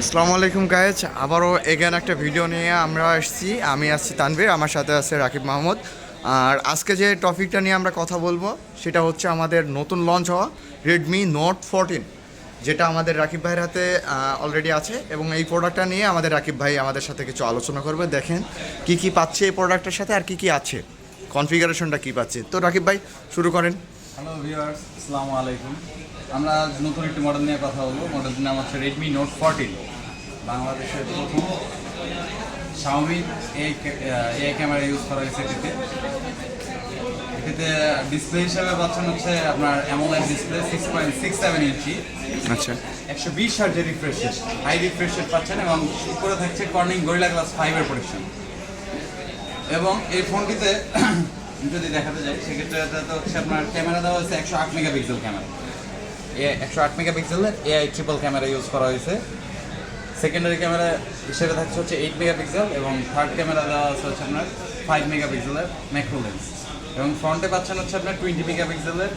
আসসালামু আলাইকুম গায়েজ আবারও এগেন একটা ভিডিও নিয়ে আমরা আসছি। আমি আসছি তানভীর, আমার সাথে আছে রাকিব মাহমুদ। আর আজকে যে টপিকটা নিয়ে আমরা কথা বলব, সেটা হচ্ছে আমাদের নতুন লঞ্চ হওয়া রেডমি নোট ফোরটিন যেটা আমাদের রাকিব ভাইয়ের হাতে অলরেডি আছে। এবং এই প্রোডাক্টটা নিয়ে আমাদের রাকিব ভাই আমাদের সাথে কিছু আলোচনা করবে। দেখেন কি কি পাচ্ছে এই প্রোডাক্টের সাথে আর কি কি আছে। কনফিগারেশনটা কি পাচ্ছে। তো রাকিব ভাই, শুরু করেন। হ্যালো ভিউয়ার্স আসসালামু আলাইকুম আমরা আজ নতুন একটি মডেল নিয়ে কথা বলব। মডেলটির নাম হচ্ছে রেডমি নোট ফোরটিন বাংলাদেশের প্রথম শাওমি এই এই ক্যামেরা ইউজ করা হয়েছে এটিতে। এটিতে ডিসপ্লে হিসাবে পাচ্ছেন হচ্ছে আপনার AMOLED display six point six seven inch আচ্ছা। একশো বিশ হার্জের রিফ্রেশ হাই রিফ্রেশ পাচ্ছেন এবং উপরে থাকছে কর্নিং গরিলা গ্লাস ফাইভের প্রোটেকশন এবং এই ফোনটিতে যদি দেখাতে যাই সেক্ষেত্রে এটাতে হচ্ছে আপনার ক্যামেরা দেওয়া হয়েছে একশো আট মেগাপিক্সেল ক্যামেরা। এ একশো আট মেগাপিক্সেলের এআই ট্রিপল ক্যামেরা ইউজ করা হয়েছে। সেকেন্ডারি ক্যামেরা হিসেবে থাকছে হচ্ছে এইট মেগাপিক্সেল এবং থার্ড ক্যামেরা দেওয়া আছে হচ্ছে আপনার ফাইভ মেগাপিক্সেলের ম্যাক্রো লেন্স। এবং ফ্রন্টে পাচ্ছেন হচ্ছে আপনার টোয়েন্টি মেগাপিক্সেলের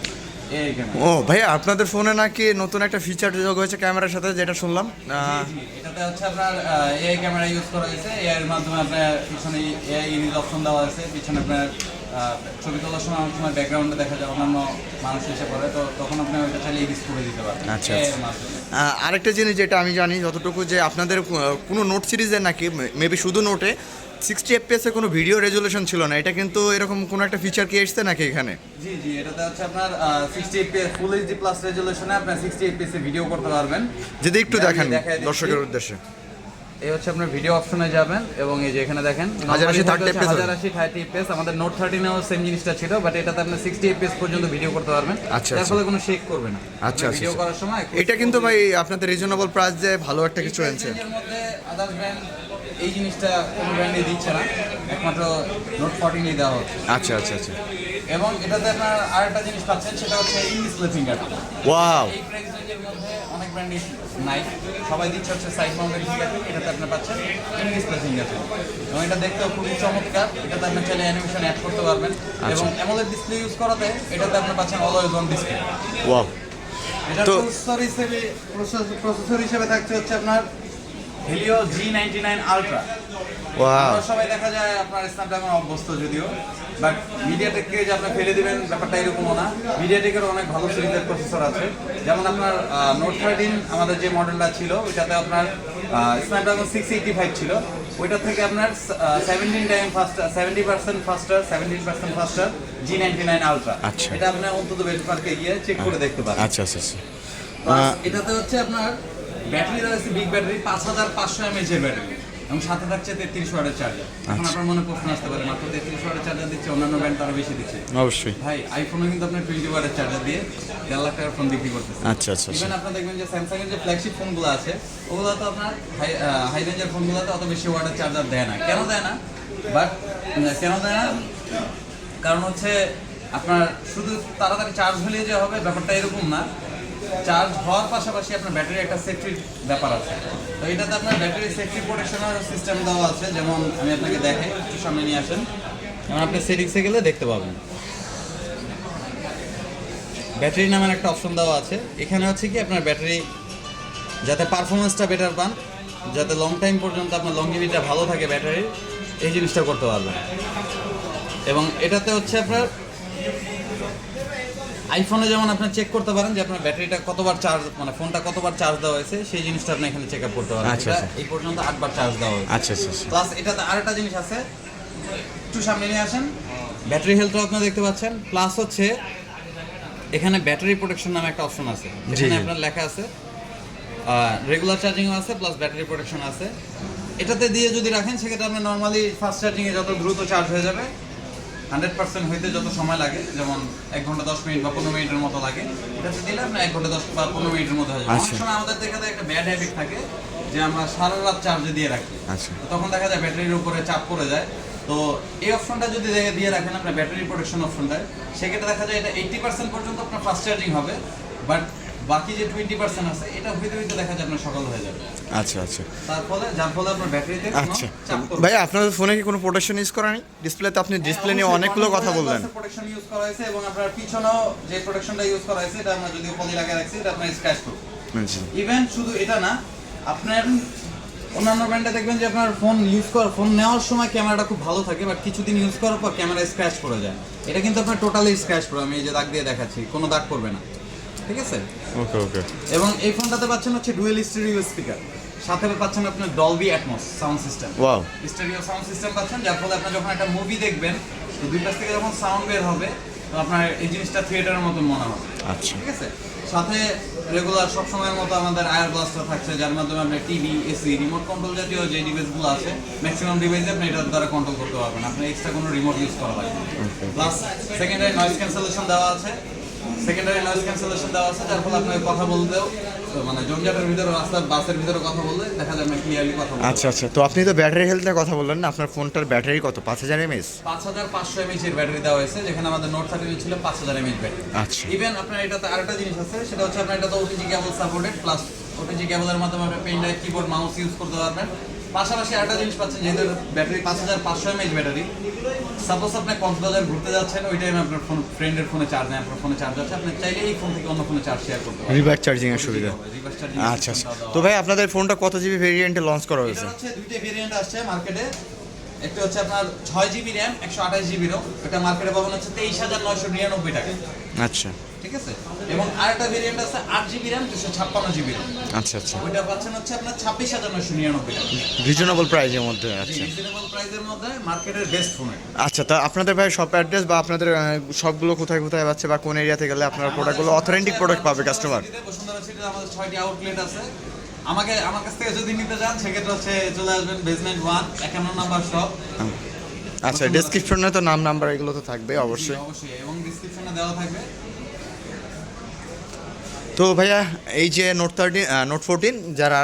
এআই ক্যামেরা। ও ভাইয়া আপনাদের ফোনে নাকি নতুন একটা ফিচার যোগ হয়েছে ক্যামেরার সাথে যেটা শুনলাম? এটাতে হচ্ছে আপনার এআই ক্যামেরা ইউজ করা হয়েছে। এআই এর মাধ্যমে আপনার পিছনে এআই ইমেজ অপশন দেওয়া আছে পিছনে আপনার ছবি তোলার সময় অনেক সময় ব্যাকগ্রাউন্ডে দেখা যায় অন্যান্য মানুষ এসে পড়ে তো তখন আপনি ওইটা চাইলে এডিট করে দিতে পারবেন আচ্ছা, আচ্ছা। আরেকটা জিনিস যেটা আমি জানি যতটুকু যে আপনাদের কোনো নোট সিরিজের নাকি মেবি শুধু নোটে সিক্সটি এফপিএস কোনো ভিডিও রেজুলেশন ছিল না এটা কিন্তু এরকম কোনো একটা ফিচার কি এসছে নাকি এখানে? জি জি এটাতে হচ্ছে আপনার sixty FPS full HD plus রেজুলেশনে আপনার সিক্সটি এফপিএস ভিডিও করতে পারবেন। যদি একটু দেখান দর্শকের উদ্দেশ্যে। এই হচ্ছে আপনার ভিডিও অপশনে যাবেন এবং এই যে এখানে দেখেন হাজার আশি 30 FPS হাজার আশি থার্টি এফপিএস আমাদের নোট থার্টিনেও সেম জিনিসটা ছিল বাট এটাতে আপনি সিক্সটি এফপিএস পর্যন্ত ভিডিও করতে পারবেন আচ্ছা, যার আচ্ছা। ফলে কোনো শেক করবে না আচ্ছা, আচ্ছা, ভিডিও আচ্ছা। করার সময় এটা কিন্তু ভাই আপনাদের রিজনেবল প্রাইস দিয়ে ভালো একটা কিছু আনছে মধ্যে আদার্স ব্র্যান্ড এই জিনিসটা কোনো ব্র্যান্ডে দিচ্ছে না। একমাত্র নোট ফোরটিনই দেওয়া হচ্ছে। আচ্ছা আচ্ছা আচ্ছা। এবং এটাতে আপনার আরেকটা জিনিস পাচ্ছেন সেটা হচ্ছে ইন ডিসপ্লে ফিঙ্গার ওয়াও এই প্রাইস রেঞ্জের মধ্যে অনেক ব্র্যান্ডই নাই। সবাই দিচ্ছে হচ্ছে সাইড মাউন্টেড ফিঙ্গারপ্রিন্ট এটাতে আপনি পাচ্ছেন ইন ডিসপ্লে ফিঙ্গারপ্রিন্ট এবং এটা দেখতেও খুবই চমৎকার। এটাতে আপনি চাইলে অ্যানিমেশন অ্যাড করতে পারবেন। এবং অ্যামোলেড ডিসপ্লে ইউজ করাতে এটাতে আপনি পাচ্ছেন অলওয়েজ অন ডিসপ্লে ওয়াও এটা প্রসেসর হিসেবে প্রসেসর হিসেবে থাকছে হচ্ছে আপনার Helio G ninety nine ultra সবাই দেখা যায় আপনার স্ন্যাপড্রাগন অভ্যস্ত যদিও। বাট মিডিয়াটেককে যে আপনি ফেলে দিবেন ব্যাপারটা এরকমও না। মিডিয়াটেকের অনেক ভালো সিরিজের প্রসেসর আছে। যেমন আপনার নোট থার্টিন আমাদের যে মডেলটা ছিল ওইটাতে আপনার স্ন্যাপড্রাগন সিক্স এইটি ফাইভ ছিল। ওইটা থেকে আপনার seventeen time faster seventy percent faster seventeen percent faster G ninety nine ultra. এটা আপনি অন্তত বেঞ্চমার্কে গিয়ে চেক করে দেখতে পারেন। আচ্ছা আচ্ছা আচ্ছা। এটাতে হচ্ছে আপনার ব্যাটারি রয়েছে বিগ ব্যাটারি পাঁচ হাজার পাঁচশো এমএচ এর ব্যাটারি এবং সাথে থাকছে তেত্রিশ ওয়াটের চার্জার এখন আচ্ছা। আপনার মনে প্রশ্ন আসতে পারে মাত্র তেত্রিশ ওয়াটের চার্জার দিচ্ছে অন্যান্য ব্র্যান্ড তারা বেশি দিচ্ছে। অবশ্যই। ভাই আইফোনে কিন্তু আপনি টোয়েন্টি ওয়াটের চার্জার দিয়ে দেড় লাখ টাকার ফোন বিক্রি করতেছে। আচ্ছা আচ্ছা আচ্ছা। ইভেন আপনার দেখবেন যে স্যামসাং এর যে ফ্ল্যাগশিপ ফোনগুলো আছে ওগুলো তো আপনার হাই হাই রেঞ্জের ফোনগুলোতে অত বেশি ওয়াটের চার্জার দেয় না। কেন দেয় না? বাট কেন দেয় না? কারণ হচ্ছে আপনার শুধু তাড়াতাড়ি চার্জ হলে যে হবে ব্যাপারটা এরকম না। চার্জ হওয়ার পাশাপাশি আপনার ব্যাটারি একটা সেফটির ব্যাপার আছে। তো এটাতে আপনার ব্যাটারি সেফটি প্রোটেকশনের সিস্টেম দেওয়া আছে। যেমন আমি আপনাকে দেখাই একটু সামনে নিয়ে আসেন। যেমন আপনি সেটিংসে গেলে দেখতে পাবেন। ব্যাটারি নামের একটা অপশন দেওয়া আছে। এখানে হচ্ছে কি আপনার ব্যাটারি যাতে পারফরমেন্সটা বেটার পান, যাতে লং টাইম পর্যন্ত আপনার লংজিভিটিটা ভালো থাকে ব্যাটারির এই জিনিসটা করতে পারবেন। এবং এটাতে হচ্ছে আপনার আইফোনে যেমন আপনি চেক করতে পারেন যে আপনার ব্যাটারিটা কতবার চার্জ মানে ফোনটা কতবার চার্জ দেওয়া হয়েছে সেই জিনিসটা আপনি এখানে চেক আপ করতে পারেন। আচ্ছা, আচ্ছা। এই পর্যন্ত আটবার চার্জ দেওয়া হয়েছে। আচ্ছা আচ্ছা আচ্ছা। প্লাস এটাতে আরেকটা জিনিস আছে একটু সামনে নিয়ে আসেন। ব্যাটারি হেলথও আপনি দেখতে পাচ্ছেন। প্লাস হচ্ছে এখানে ব্যাটারি প্রোটেকশন নামে একটা অপশন আছে। যেখানে জি। আপনার লেখা আছে রেগুলার চার্জিংও আছে প্লাস ব্যাটারি প্রোটেকশন আছে। এটাতে দিয়ে যদি রাখেন সেক্ষেত্রে আপনি নর্মালি ফাস্ট চার্জিংয়ে যত দ্রুত চার্জ হয়ে যাবে হান্ড্রেড পার্সেন্ট হইতে যত সময় লাগে যেমন এক ঘণ্টা দশ মিনিট বা পনেরো মিনিটের মতো লাগে এটাতে দিলে আপনার এক ঘণ্টা দশ বা পনেরো মিনিটের মধ্যে হয়ে যাবে। অনেক আচ্ছা। সময় আমাদের দেখা যায় একটা ব্যাড হ্যাবিট থাকে যে আমরা সারা রাত চার্জে দিয়ে রাখি। আচ্ছা। তো তখন দেখা যায় ব্যাটারির উপরে চাপ পড়ে যায়। তো এই অপশনটা যদি দিয়ে রাখেন আপনার ব্যাটারি প্রোটেকশন অপশনটা সেক্ষেত্রে দেখা যায় এটা এইটটি পার্সেন্ট পর্যন্ত আপনার ফাস্ট চার্জিং হবে বাট বাকি যে টোয়েন্টি পার্সেন্ট আছে এটা হইতে হইতে দেখা যায় আপনার সকাল হয়ে যাবে। আচ্ছা আচ্ছা। তার ফলে যার ফলে আপনার ব্যাটারিতে আচ্ছা। ভাই আপনাদের ফোনে কি কোনো প্রোটেকশন ইউজ করা নেই? ডিসপ্লেতে আপনি ডিসপ্লে নিয়ে অনেকগুলো কথা বললেন। প্রোটেকশন ইউজ করা হয়েছে এবং আপনার পিছনেও যে প্রোটেকশনটা ইউজ করা হয়েছে এটা আমরা যদি পলি লাগিয়ে রাখছি এটা আপনার স্ক্র্যাচ আচ্ছা ইভেন শুধু এটা না আপনার অন্যান্য ব্র্যান্ডে দেখবেন যে আপনার ফোন ইউজ করার ফোন নেওয়ার সময় ক্যামেরাটা খুব ভালো থাকে বাট কিছুদিন ইউজ করার পর ক্যামেরা স্ক্র্যাচ পড়ে যায়। এটা কিন্তু আপনার টোটালি স্ক্র্যাচ পড়ে আমি এই যে দাগ দিয়ে দেখাচ্ছি কোনো দাগ পড়বে না। ঠিক আছে? ওকে ওকে এবং এই ফোনটাতে পাচ্ছেন হচ্ছে ডুয়েল স্টেরিও স্পিকার সাথে পাচ্ছেন আপনার Dolby Atmos sound system wow stereo sound system পাচ্ছেন যার ফলে আপনি যখন একটা মুভি দেখবেন তো দুই পাশ থেকে যখন সাউন্ড বের হবে তো আপনার এই জিনিসটা থিয়েটারের মতো মনে হবে। আচ্ছা। ঠিক আছে? সাথে রেগুলার সব সময়ের মতো আমাদের আয়ার ব্লাস্টার থাকছে যার মাধ্যমে আপনি টিভি এসি রিমোট কন্ট্রোল জাতীয় যে ডিভাইসগুলো আছে ম্যাক্সিমাম ডিভাইসে আপনি এটার দ্বারা কন্ট্রোল করতে পারবেন। আপনার এক্সট্রা কোনো রিমোট ইউজ করা লাগবে প্লাস সেকেন্ডারি নয়েজ ক্যান্সেলেশন দেওয়া আছে। সেকেন্ডারি নয়েজ ক্যান্সেলেশন দেওয়া আছে যার ফলে আপনার কথা বলতেও মানে জঞ্জাটের ভিতরে রাস্তার বাসের ভিতরে কথা বললে দেখা যাবে ক্লিয়ারলি কথা আচ্ছা আচ্ছা। তো আপনি তো ব্যাটারি হেলথ নিয়ে কথা বললেন না আপনার ফোনটার ব্যাটারি কত? পাঁচ হাজার এমএস পাঁচ হাজার পাঁচশো এমএইচ এর ব্যাটারি দেওয়া হয়েছে যেখানে আমাদের নোট থার্টিন ছিল পাঁচ হাজার এমএইচ ব্যাটারি। আচ্ছা। ইভেন আপনার এটাতে আরেকটা জিনিস আছে সেটা হচ্ছে আপনার এটাতে OTG cable supported plus OTG কেবলের মাধ্যমে আপনি pen drive keyboard mouse use করতে পারবেন। পাশাপাশি আরেকটা জিনিস পাচ্ছেন যেহেতু ব্যাটারি পাঁচ হাজার পাঁচশো এমএইচ ব্যাটারি। সাপোজ আপনি কক্সবাজার ঘুরতে যাচ্ছেন ওই টাইমে আপনার ফোন ফ্রেন্ডের ফোনে চার্জ নেই আপনার ফোনে চার্জ আছে আপনি চাইলে এই ফোন থেকে অন্য ফোনে চার্জ শেয়ার করতে পারবেন রিভার চার্জিং এর সুবিধা। আচ্ছা আচ্ছা। তো ভাই আপনাদের ফোনটা কত জিবি ভেরিয়েন্টে লঞ্চ করা হয়েছে? এটা হচ্ছে দুইটা ভেরিয়েন্ট আসছে মার্কেটে একটা হচ্ছে আপনার ছয় জিবি র্যাম একশো আঠাশ জিবি রো এটা মার্কেটে পাবেন হচ্ছে তেইশ হাজার নয়শো নিরানব্বই টাকা। আচ্ছা। ঠিক আছে? এবং আরেকটা ভেরিয়েন্ট আছে আট জিবি র্যাম দুশো ছাপ্পান্ন জিবি আচ্ছা আচ্ছা। ওইটা পাচ্ছেন হচ্ছে আপনার ছাব্বিশ হাজার নয়শো নিরানব্বই টাকা। রিজনেবল প্রাইজের মধ্যে আচ্ছা। রিজনেবল মধ্যে মার্কেটের বেস্ট ফোন আচ্ছা তা আপনাদের ভাই শপ অ্যাড্রেস বা আপনাদের সবগুলো কোথায় কোথায় পাচ্ছে বা কোন এরিয়াতে গেলে আপনার প্রোডাক্টগুলো অথেন্টিক প্রোডাক্ট পাবে কাস্টমার বসুন্ধরা সিটিতে আমাদের ছয়টি আউটলেট আছে। আমাকে আমার কাছ থেকে যদি নিতে চান সেক্ষেত্রে হচ্ছে চলে আসবেন বেসমেন্ট ওয়ান একান্ন নাম্বার শপ আচ্ছা ডেসক্রিপশনে তো নাম নাম্বার এগুলো তো থাকবে অবশ্যই। অবশ্যই এবং ডিসক্রিপশনে দেওয়া থাকবে। তো ভাইয়া, এই যে নোট থার্টিন নোট ফোরটিন যারা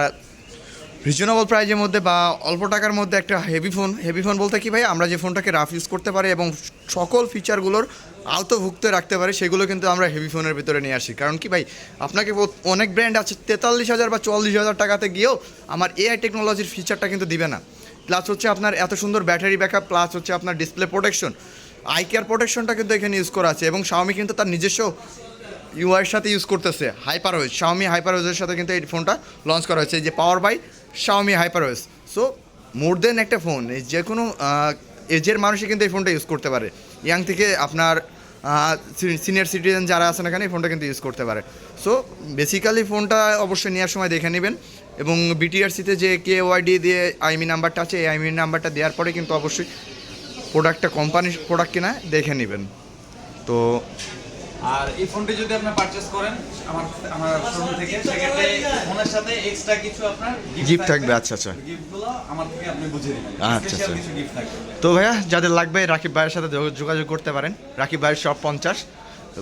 রিজনেবল প্রাইজের মধ্যে বা অল্প টাকার মধ্যে একটা হেভি ফোন হেভি ফোন বলতে কি ভাই আমরা যে ফোনটাকে রাফ ইউজ করতে পারি এবং সকল ফিচারগুলোর আওতভুক্ত রাখতে পারি, সেগুলো কিন্তু আমরা হেভি ফোনের ভিতরে নিয়ে আসি। কারণ কি ভাই, আপনাকে অনেক ব্র্যান্ড আছে, তেতাল্লিশ হাজার বা চল্লিশ হাজার টাকাতে গিয়েও আমার এআই টেকনোলজির ফিচারটা কিন্তু দিবে না। প্লাস হচ্ছে আপনার এত সুন্দর ব্যাটারি ব্যাকআপ প্লাস হচ্ছে আপনার ডিসপ্লে প্রোটেকশন আই কেয়ার প্রোটেকশনটা কিন্তু এখানে ইউজ করা আছে এবং শাওমি কিন্তু তার নিজস্ব ইউআইয়ের সাথে ইউজ করতেছে হাইপার ওয়েজ শাওমি হাইপার ওয়েজের সাথে কিন্তু এই ফোনটা লঞ্চ করা হয়েছে যে power by Xiaomi hyper OS so more than একটা ফোন এই যে কোনো এজের মানুষই কিন্তু এই ফোনটা ইউজ করতে পারে। ইয়াং থেকে আপনার সিনিয়র সিটিজেন যারা আছেন এখানে এই ফোনটা কিন্তু ইউজ করতে পারে। সো বেসিক্যালি ফোনটা অবশ্যই নেওয়ার সময় দেখে নেবেন এবং বিটিআরসিতে যে কে ওয়াইডি দিয়ে আইমি নাম্বারটা আছে, এই আইমি নাম্বারটা দেওয়ার পরে কিন্তু অবশ্যই প্রোডাক্টটা কোম্পানির প্রোডাক্ট কিনা দেখে নেবেন। তো আর এই ফোনটি যদি আপনি পারচেজ করেন আমার আমার শোরুম থেকে সেক্ষেত্রে ফোনের সাথে এক্সট্রা কিছু আপনার Gift থাকবে, আচ্ছা, আচ্ছা। গিফটগুলো আমার থেকে আপনি বুঝে নেবেন। আচ্ছা, আচ্ছা। কিছু গিফট থাকবে। তো ভাইয়া যাদের লাগবে রাকিব ভাইয়ের সাথে যোগ- যোগাযোগ করতে পারেন। রাকিব ভাইয়ের সব পঞ্চাশ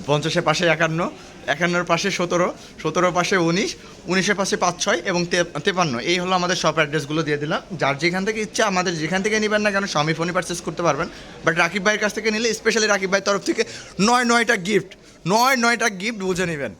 পঞ্চাশের পাশে একান্ন একান্নর পাশে সতেরো সতেরোর পাশে উনিশ উনিশের পাশে পাঁচ ছয় এবং তেপান্ন। এই হলো আমাদের সব অ্যাড্রেসগুলো দিয়ে দিলাম। যার যেখান থেকে ইচ্ছা আমাদের যেখান থেকে নেবেন না কেন স্বামী ফোনই পারচেস করতে পারবেন। বাট রাকিব ভাইয়ের কাছ থেকে নিলে স্পেশালি রাকিব ভাইয়ের তরফ থেকে নয় নয়টা গিফট নয় নয়টা গিফট বুঝে নেবেন।